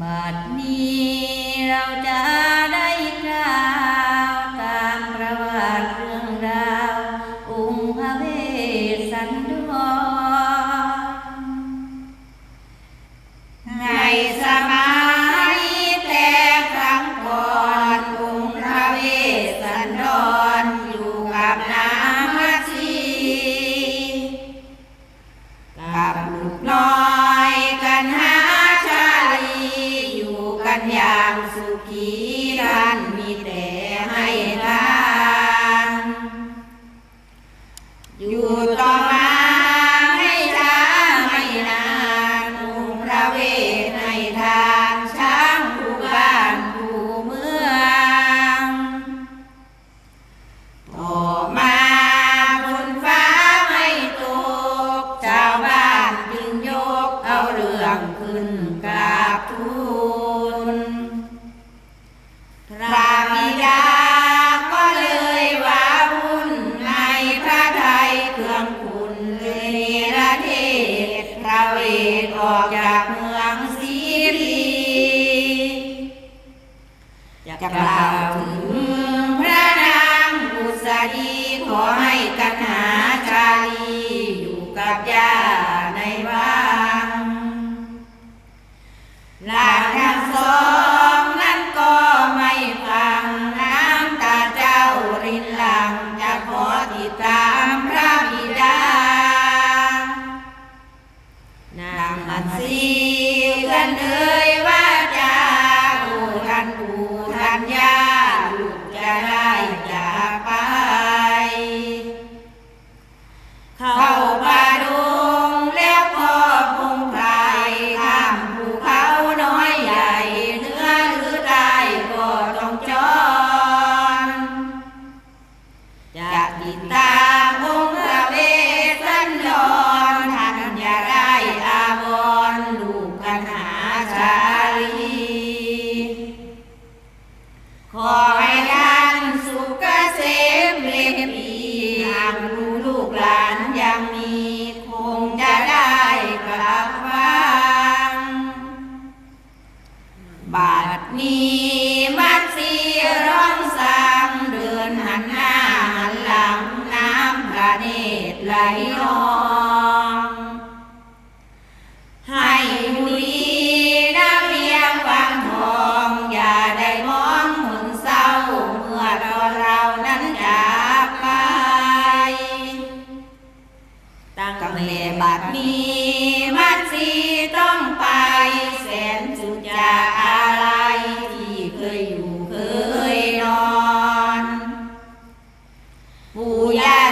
บัดนี้เราจะได้กล่าวตามประวัติเรื่องราว องค์พระเวสสันดรในสมัยแต่ครั้งก่อนองค์พระเวสสันดรอยู่กับนามัตสีกับลูกน้อย จะกล่าวถึงพระนางบุษดีขอให้กันหาชาลีอยู่กับย่าในวังหลานทั้งสองนั้นก็ไม่ฟังน้ำตาเจ้ารินหลังจะขอติดตามพระบิดานางมัตสีกันเอ่ย นีมัดสีร้องสังเดินหันหน้าหันหลังน้ำพระเนตรไหลนองให้ดูดีนะเพียงฟังทอง อย่าได้มองหนเศร้าเมื่อเราเรานั้นจากไป ตั้งแต่บัดนี้ ย่าจ้า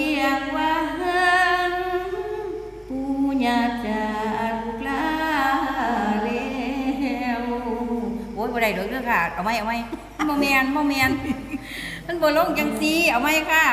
พียงว่าเฮงปูญาจากลาเร็วโอ้ยบ่ได้ดอกเด้อค่ะ เอาไหมเอาไหมโมเมนโมเมนมันบ่ลงจังซี่เอาไหมค่ะ